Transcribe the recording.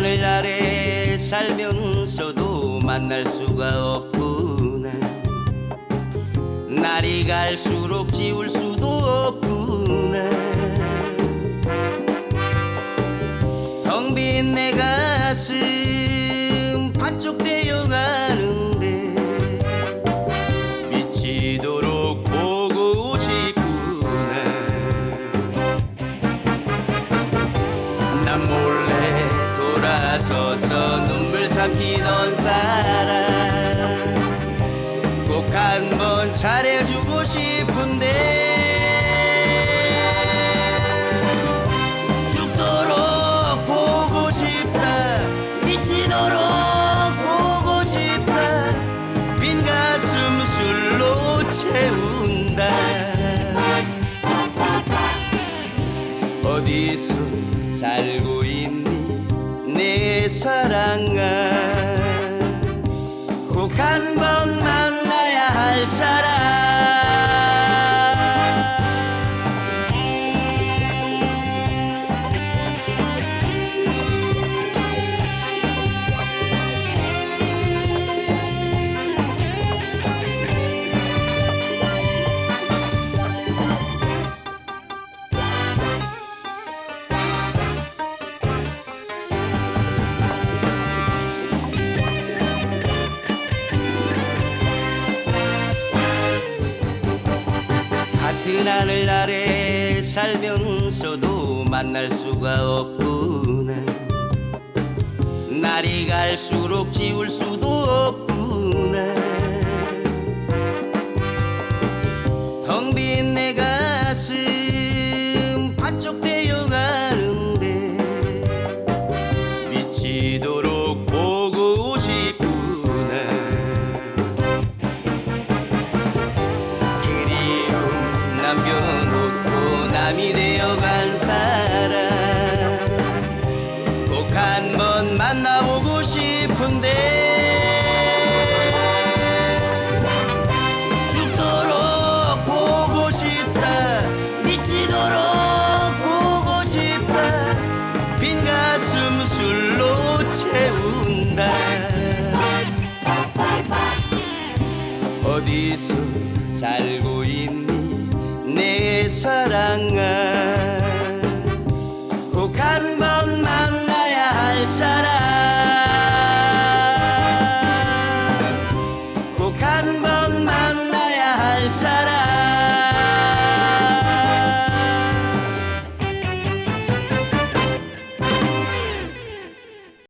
하늘 아래 살면서도 만날 수가 없구나. 날이 갈수록 지울 수도 없구나. 텅 빈 내 가슴 반쪽되어 가 돌아서서 눈물 삼키던 사람 꼭한번 잘해주고 싶은데 죽도록 보고 싶다 미치도록 보고 싶다 빈 가슴 술로 채운다. 어디서 살고 사랑아 같은 하늘 아래 살면서도 만날 수가 없구나. 날이 갈수록 지울 수도 없구 남겨놓고 남이 되어간 사람. 꼭 한번 만나보고 싶은데. 죽도록 보고 싶다. 미치도록 보고 싶다. 빈 가슴 술로 채운다. 어디서 살고 있니 내 사랑아.